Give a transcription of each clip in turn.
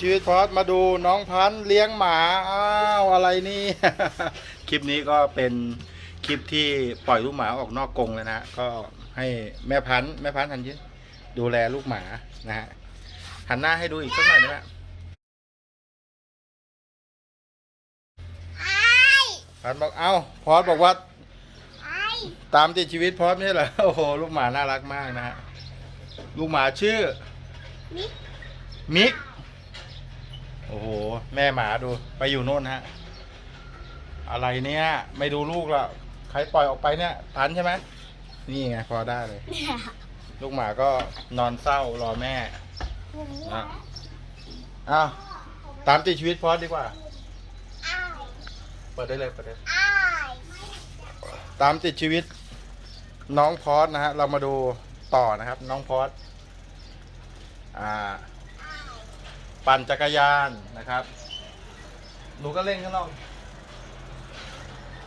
ชีวิตพอดมาดูน้องพันธ์เลี้ยงหมา อ้าวอะไรนี่ คลิปนี้ก็เป็นคลิปที่ปล่อยลูกหมาออกนอกกรงเลยนะก็ให้แม่พันธ์แม่พันธุ์ทันยืนดูแลลูกหมานะฮะหันหน้าให้ดูอีกสักหน่อยได้ไหมพันบอกเอ้าพอดบอกว่าตามติดชีวิตพอดไม่ใช่เหรอโอ้โหลูกหมาน่ารักมากนะฮะลูกหมาชื่อ มิกมิก แม่หมาดูไปอยู่โน่นฮะ อะไรเนี่ย ไม่ดูลูกละใครปล่อยออกไปเนี่ยพันใช่ไหมนี่ไงพอได้เลย ลูกหมาก็นอนเศร้ารอแม่อะอ้าวตามติดชีวิตพอดดีกว่า เปิดได้เลยเปิดได้เลยตามติดชีวิต น้องพอดนะฮะ เรามาดูต่อนะครับ น้องพอดอ่า ปั่นจักรยานนะครับ หนูก็เล่นข้างนอก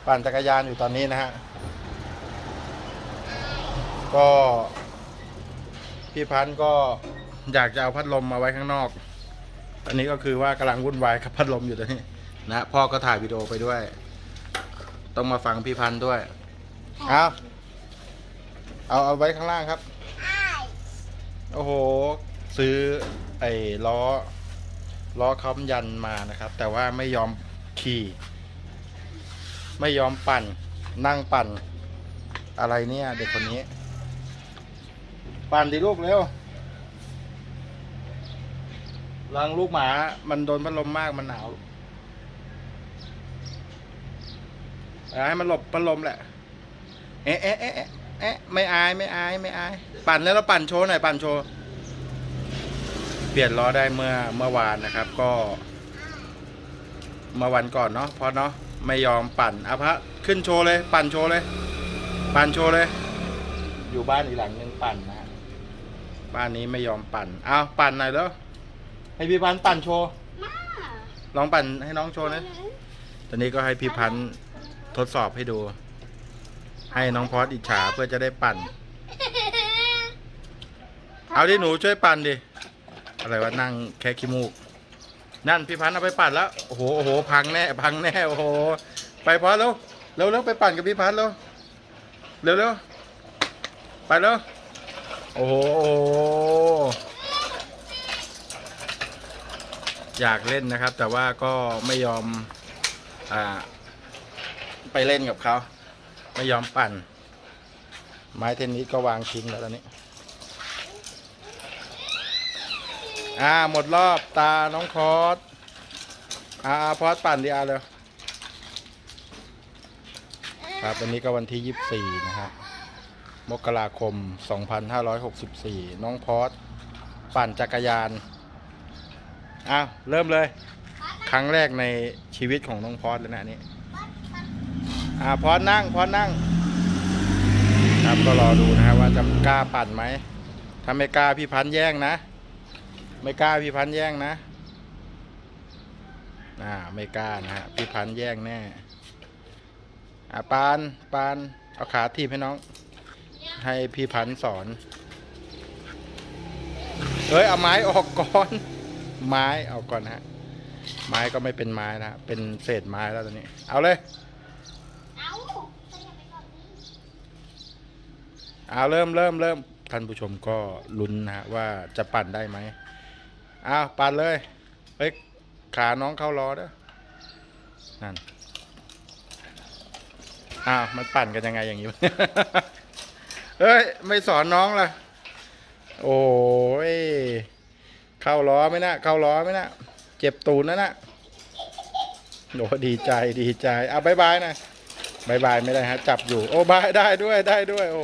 ปั่นจักรยานอยู่ตอนนี้นะฮะ ก็พี่พันธุ์ก็อยากจะเอาพัดลมมาไว้ข้างนอก อันนี้ก็คือว่ากำลังวุ่นวายกับพัดลมอยู่ตอนนี้นะพ่อก็ถ่ายวิดีโอไปด้วย ต้องมาฟังพี่พันธุ์ด้วย เอาเอาเอาไว้ข้างล่างครับ โอ้โห ซื้อไอ้ล้อ ล้อค้ำยันมานะครับ แต่ว่าไม่ยอมขี่ไม่ยอมปั่น นั่งปั่น อะไรเนี่ย เด็กคนนี้ ปั่นดิลูกเร็วรังลูกหมา มันโดนพัดลมมากมันหนาวเอาให้มันหลบพัดลมแหละ เอ๊ะเอ๊ะเอ๊ะเอ๊ะไม่อายไม่อายไม่อาย ปั่นแล้วเราปั่นโชว์หน่อยปั่นโชว์ ลี่ยนล้อได้เมื่อเมื่อวานนะครับ ก็ เมื่อวันก่อนเนาะพอเนาะไม่ยอมปั่นอะพระขึ้นโชว์เลย ปั่นโชว์เลย ปั่นโชว์เลย อยู่บ้านอีกหลังหนึ่งปั่นนะบ้านนี้ไม่ยอมปั่นเอาปั่นหน่อยแล้วให้พี่พันธ์ปั่นโชว์ลองปั่นให้น้องโชว์นะตอนนี้ก็ให้พี่พันธ์ทดสอบให้ดู ให้น้องพอดอิจฉาเพื่อจะได้ปั่น เอาดิหนูช่วยปั่นดิ อะไรวะนั่งแค่ขี้มูก นั่นพี่พันธ์เอาไปปั่นแล้วโอ้โหโอ้โหพังแน่พังแน่โอ้โหไปพอแล้วเร็วเร็วไปปั่นกับพี่พันธุ์เร็วเร็วเร็วไปแล้วโอ้โหโอ้โหอยากเล่นนะครับ แต่ว่าก็ไม่ยอมอ่าไปเล่นกับเขาไม่ยอมปั่น ไม้เทนนิสก็วางทิ้งแล้วตอนนี้ อ่าหมดรอบตาน้องพอสอ่าพอสปั่นดีอาเลยครับวันนี้ก็วันที่ 24 นะครับมกราคม 2564 น้องพอสปั่นจักรยานอ้าวเริ่มเลย ครั้งแรกในชีวิตของน้องพอสเลยนะนี่อ่าพอสนั่งพอสนั่ง ครับก็รอดูนะครับว่าจะกล้าปั่นไหมถ้าไม่กล้าพี่พันธ์แย่งนะ ไม่กล้าพี่พันธ์แย่งนะอ่าไม่กล้านะฮะพี่พันธ์แย่งแน่อ่าปานปานเอาขาทีบให้น้อง ให้พี่พันธ์สอนเฮ้ยเอาไม้ออกก่อน ไม้ออกก่อนนะฮะไม้ก็ไม่เป็นไม้นะเป็นเศษไม้แล้วตอนนี้ เอาเลย เอาเอาเริ่มเริ่มเริ่มท่านผู้ชมก็ลุ้นนะฮะว่าจะปั่นได้ไหม อ้าวปั่นเลย เฮ้ย ขาน้องเข้ารอเด้อนั่น อ้าว มันปั่นกันยังไงอย่างนี้ เฮ้ย ไม่สอนน้องล่ะ โอ้ย เข้าล้อไหมนะ เข้าล้อไหมนะ เจ็บตูนนะนะโอ้ดีใจ ดีใจเอาบายบายนะบายบายไม่ได้ฮะ จับอยู่ โอ้บายได้ด้วย ได้ด้วย โอ้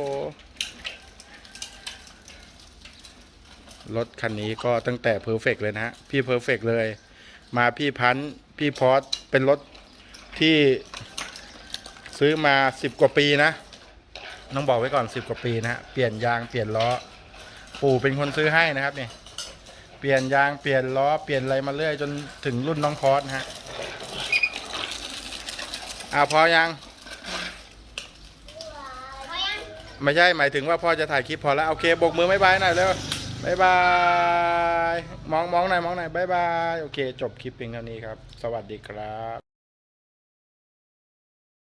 รถคันนี้ก็ตั้งแต่เพอร์เฟกเลยนะฮะ พี่เพอร์เฟกเลย มาพี่พันธุ์พี่พอสเป็นรถที่ซื้อมาสิบกว่าปีนะ ต้องบอกไว้ก่อนสิบกว่าปีนะฮะ เปลี่ยนยางเปลี่ยนล้อ ปู่เป็นคนซื้อให้นะครับนี่ เปลี่ยนยางเปลี่ยนล้อเปลี่ยนอะไรมาเรื่อยจนถึงรุ่นน้องพอสนะฮะอ่าพอยังพอยังไม่ใช่หมายถึงว่าพ่อจะถ่ายคลิปพอแล้ว โอเคบกมือไม่บายหน่อยเร็ว บายบาย มองมองหน่อยมองหน่อยบายบาย โอเค จบคลิปเพียงเท่านี้ครับ สวัสดีครับ